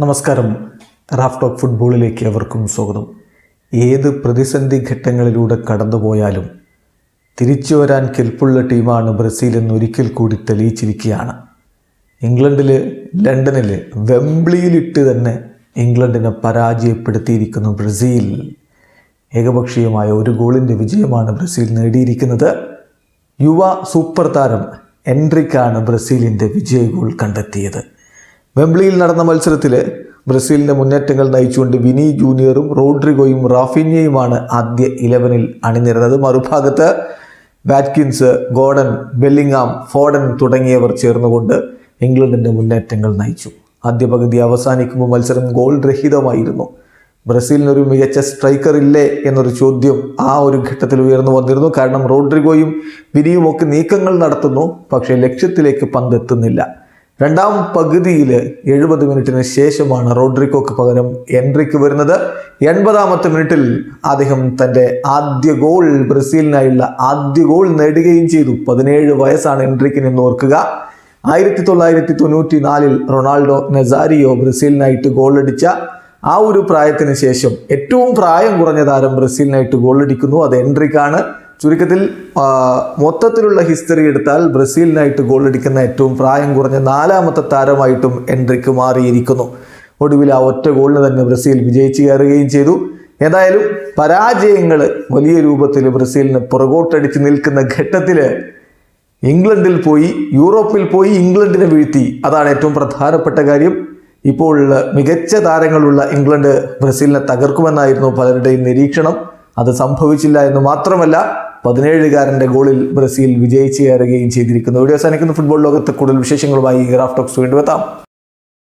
നമസ്കാരം. Raf talk ഫുട്ബോളിലേക്ക് അവർക്കും സ്വാഗതം. ഏത് പ്രതിസന്ധി ഘട്ടങ്ങളിലൂടെ കടന്നുപോയാലും തിരിച്ചു വരാൻ കെൽപ്പുള്ള ടീമാണ് ബ്രസീൽ എന്ന് ഒരിക്കൽ കൂടി തെളിയിച്ചിരിക്കുകയാണ്. ഇംഗ്ലണ്ടിൽ ലണ്ടനിൽ വെംബ്ലിയിലിട്ട് തന്നെ ഇംഗ്ലണ്ടിനെ പരാജയപ്പെടുത്തിയിരിക്കുന്നു ബ്രസീൽ. ഏകപക്ഷീയമായ ഒരു ഗോളിന്റെ വിജയമാണ് ബ്രസീൽ നേടിയിരിക്കുന്നത്. യുവ സൂപ്പർ താരം എൻട്രിക്കാണ് ബ്രസീലിന്റെ വിജയ ഗോൾ കണ്ടെത്തിയത്. വെംബ്ലിയിൽ നടന്ന മത്സരത്തിൽ ബ്രസീലിന്റെ മുന്നേറ്റങ്ങൾ നയിച്ചുകൊണ്ട് വിനി ജൂനിയറും റോഡ്രിഗോയും റാഫിന്യയുമാണ് ആദ്യ ഇലവനിൽ അണിനിരുന്നത്. മറുഭാഗത്ത് വാറ്റ്കിൻസ് ഗോഡൻ ബെല്ലിങ്ങാം ഫോഡൻ തുടങ്ങിയവർ ചേർന്നുകൊണ്ട് ഇംഗ്ലണ്ടിന്റെ മുന്നേറ്റങ്ങൾ നയിച്ചു. ആദ്യ പകുതി അവസാനിക്കുമ്പോൾ മത്സരം ഗോൾ രഹിതമായിരുന്നു ബ്രസീലിനൊരു മികച്ച സ്ട്രൈക്കർ ഇല്ലേ എന്നൊരു ചോദ്യം ആ ഒരു ഘട്ടത്തിൽ ഉയർന്നു വന്നിരുന്നു. കാരണം റോഡ്രിഗോയും വിനിയും ഒക്കെ നീക്കങ്ങൾ നടത്തുന്നു പക്ഷേ ലക്ഷ്യത്തിലേക്ക് പന്ത് എത്തുന്നില്ല രണ്ടാം പകുതിയിൽ എഴുപത് മിനിറ്റിന് ശേഷമാണ് റോഡ്രിക്കോക്ക് പകരം എൻട്രിക്ക് വരുന്നത്. എൺപതാമത്തെ മിനിറ്റിൽ അദ്ദേഹം തന്റെ ആദ്യ ഗോൾ ബ്രസീലിനായുള്ള ആദ്യ ഗോൾ നേടുകയും ചെയ്തു. പതിനേഴ് വയസ്സാണ് എൻട്രിക്കിന് എന്ന് ഓർക്കുക. ആയിരത്തി തൊള്ളായിരത്തി തൊണ്ണൂറ്റി നാലിൽ റൊണാൾഡോ നെസാരിയോ ബ്രസീലിനായിട്ട് ഗോളടിച്ച ആ ഒരു പ്രായത്തിന് ശേഷം ഏറ്റവും പ്രായം കുറഞ്ഞ താരം ബ്രസീലിനായിട്ട് ഗോളടിക്കുന്നു. അത് എൻട്രിക്കാണ്. ചുരുക്കത്തിൽ മൊത്തത്തിലുള്ള ഹിസ്റ്ററി എടുത്താൽ ബ്രസീലിനായിട്ട് ഗോളടിക്കുന്ന ഏറ്റവും പ്രായം കുറഞ്ഞ നാലാമത്തെ താരമായിട്ടും എൻട്രിക്ക് മാറിയിരിക്കുന്നു. ഒടുവിൽ ആ ഒറ്റ ഗോളിന് തന്നെ ബ്രസീൽ വിജയിച്ചു കയറുകയും ചെയ്തു. ഏതായാലും പരാജയങ്ങൾ വലിയ രൂപത്തിൽ ബ്രസീലിന് പുറകോട്ടടിച്ച് നിൽക്കുന്ന ഘട്ടത്തിൽ ഇംഗ്ലണ്ടിൽ പോയി യൂറോപ്പിൽ പോയി ഇംഗ്ലണ്ടിനെ വീഴ്ത്തി. അതാണ് ഏറ്റവും പ്രധാനപ്പെട്ട കാര്യം. ഇപ്പോൾ മികച്ച താരങ്ങളുള്ള ഇംഗ്ലണ്ട് ബ്രസീലിനെ തകർക്കുമെന്നായിരുന്നു പലരുടെയും നിരീക്ഷണം. അത് സംഭവിച്ചില്ല എന്ന് മാത്രമല്ല പതിനേഴുകാരന്റെ ഗോളിൽ ബ്രസീൽ വിജയിച്ചു കയറുകയും ചെയ്തിരിക്കുന്നു. വീഡിയോ അവസാനിക്കുന്ന. ഫുട്ബോൾ ലോകത്ത് കൂടുതൽ വിശേഷങ്ങളുമായി ഗ്രാഫ് ടോക്സ് വീണ്ടും എത്താം.